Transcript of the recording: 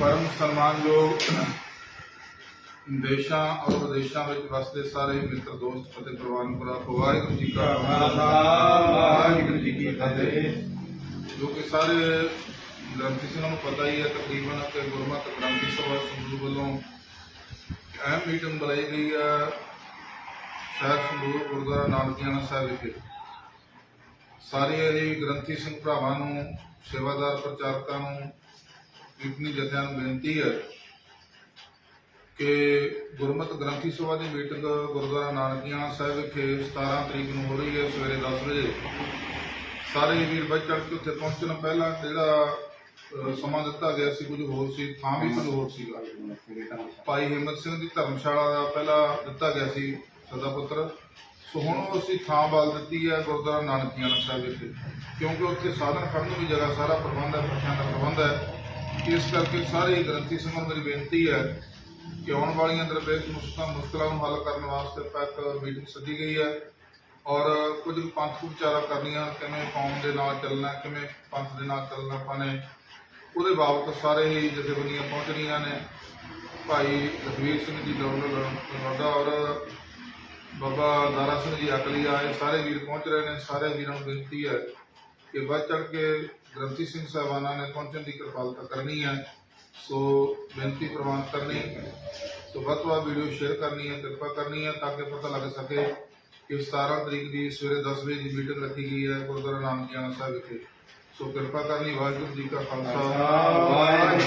ਪਰਮ ਸਨਮਾਨਯੋਗ ਦੇਸ਼ਾਂ ਔਰ ਵਿਦੇਸ਼ਾਂ ਵਿੱਚ ਵਸਦੇ ਸਾਰੇ ਮਿੱਤਰ, ਦੋਸਤ ਅਤੇ ਪ੍ਰਵਾਨ ਵਾਹਿਗੁਰੂ ਜੀ ਕਾ ਖਾਲਸਾ, ਵਾਹਿਗੁਰੂ ਜੀ ਕੀ ਫਤਿਹ। ਜੋ ਕਿ ਸਾਰੇ ਗ੍ਰੰਥੀ ਸਿੰਘਾਂ ਨੂੰ ਪਤਾ ਹੀ ਹੈ, ਤਕਰੀਬਨ ਕਿ ਗੁਰਮਤਿ ਗ੍ਰੰਥੀ ਸਭਾ ਸੰਗਰੂਰ ਵੱਲੋਂ ਅਹਿਮ ਮੀਟਿੰਗ ਬੁਲਾਈ ਗਈ ਹੈ, ਸ਼ਹਿਰ ਸੰਗਰੂਰ ਗੁਰਦੁਆਰਾ ਨਾਨਕੀਆਣਾ ਸਾਹਿਬ ਵਿਖੇ। ਸਾਰੇ ਹੀ ਗ੍ਰੰਥੀ ਸਿੰਘ ਭਰਾਵਾਂ ਨੂੰ, ਸੇਵਾਦਾਰ ਪ੍ਰਚਾਰਕਾਂ ਨੂੰ ਕੀਰਤਨੀ ਜਥਿਆਂ ਨੂੰ ਬੇਨਤੀ ਹੈ ਕਿ ਗੁਰਮਤਿ ਗ੍ਰੰਥੀ ਸਭਾ ਦੀ ਮੀਟਿੰਗ ਗੁਰਦੁਆਰਾ ਨਾਨਕੀਆਣਾ ਸਾਹਿਬ ਵਿਖੇ 17 ਤਰੀਕ ਨੂੰ ਹੋ ਰਹੀ ਹੈ, ਸਵੇਰੇ 10 ਵਜੇ। ਸਾਰੇ ਵੀਰ ਵੱਧ ਚੜ੍ਹ ਕੇ ਉੱਥੇ ਪਹੁੰਚਣ ਪਹਿਲਾਂ ਜਿਹੜਾ ਸਮਾਂ ਦਿੱਤਾ ਗਿਆ ਸੀ, ਕੁਝ ਹੋਰ ਸੀ, ਥਾਂ ਵੀ ਕੁਝ ਹੋਰ ਸੀਗਾ ਭਾਈ ਹਿੰਮਤ ਸਿੰਘ ਦੀ ਧਰਮਸ਼ਾਲਾ ਦਾ ਪਹਿਲਾਂ ਦਿੱਤਾ ਗਿਆ ਸੀ ਸਦਾ ਪੁੱਤਰ। ਸੋ ਹੁਣ ਉਹ ਅਸੀਂ ਥਾਂ ਬਾਲ ਦਿੱਤੀ ਹੈ ਗੁਰਦੁਆਰਾ ਨਾਨਕੀਆਣਾ ਸਾਹਿਬ ਵਿਖੇ, ਕਿਉਂਕਿ ਉੱਥੇ ਸਾਧਨ ਖੜਨ ਨੂੰ ਜਗ੍ਹਾ, ਸਾਰਾ ਪ੍ਰਬੰਧ ਹੈ ਪੱਖਿਆਂ ਦਾ ਪ੍ਰਬੰਧ ਹੈ। ਇਸ ਕਰਕੇ ਸਾਰੇ ਗ੍ਰੰਥੀ ਸਿੰਘਾਂ ਮੇਰੀ ਬੇਨਤੀ ਹੈ ਕਿ ਆਉਣ ਵਾਲੀਆਂ ਦਰਪੇਸ਼ ਮੁਸ਼ਕਲਾਂ ਮੁਸ਼ਕਲਾਂ ਨੂੰ ਹੱਲ ਕਰਨ ਵਾਸਤੇ ਤੱਕ ਮੀਟਿੰਗ ਸੱਦੀ ਗਈ ਹੈ ਔਰ ਕੁਝ ਪੰਥ ਵਿਚਾਰਾ ਕਰਨੀਆਂ, ਕਿਵੇਂ ਕੌਮ ਦੇ ਨਾਲ ਚੱਲਣਾ, ਕਿਵੇਂ ਪੰਥ ਦੇ ਨਾਲ ਚੱਲਣਾ ਆਪਾਂ ਨੇ, ਉਹਦੇ ਬਾਬਤ ਸਾਰੇ ਹੀ ਜਥੇਬੰਦੀਆਂ ਪਹੁੰਚ ਰਹੀਆਂ ਨੇ। ਭਾਈ ਲਖਵੀਰ ਸਿੰਘ ਜੀ ਲੋੜਾ ਔਰ ਬਾਬਾ ਦਾਰਾ ਸਿੰਘ ਜੀ ਅਕਲੀਆ ਇਹ ਸਾਰੇ ਵੀਰ ਪਹੁੰਚ ਰਹੇ ਨੇ ਸਾਰੇ ਵੀਰਾਂ ਨੂੰ ਬੇਨਤੀ ਹੈ ਕਿ ਵੱਧ ਚੜ ਕੇ ਗ੍ਰੰਥੀ ਸਿੰਘ ਸਾਹਿਬਾਨਾਂ ਨੇ ਪਹੁੰਚਣ ਦੀ ਕਿਰਪਾਲਤਾ ਕਰਨੀ ਹੈ ਸੋ ਬੇਨਤੀ ਪ੍ਰਵਾਨ ਕਰਨੀ। ਸੋ ਵੱਧ ਤੋਂ ਵੱਧ ਵੀਡੀਓ ਸ਼ੇਅਰ ਕਰਨੀ ਹੈ ਕਿਰਪਾ ਕਰਨੀ ਹੈ ਤਾਂ ਕਿ ਪਤਾ ਲੱਗ ਸਕੇ ਕਿ 17 ਤਰੀਕ ਦੀ ਸਵੇਰੇ 10 ਵਜੇ ਦੀ ਮੀਟਿੰਗ ਰੱਖੀ ਗਈ ਹੈ ਗੁਰਦੁਆਰਾ ਨਾਨਕੀਆਣਾ ਸਾਹਿਬ ਵਿਖੇ। ਸੋ ਕਿਰਪਾ ਕਰਨੀ, ਵਾਹਿਗੁਰੂ ਜੀ ਕਾ ਖਾਲਸਾ।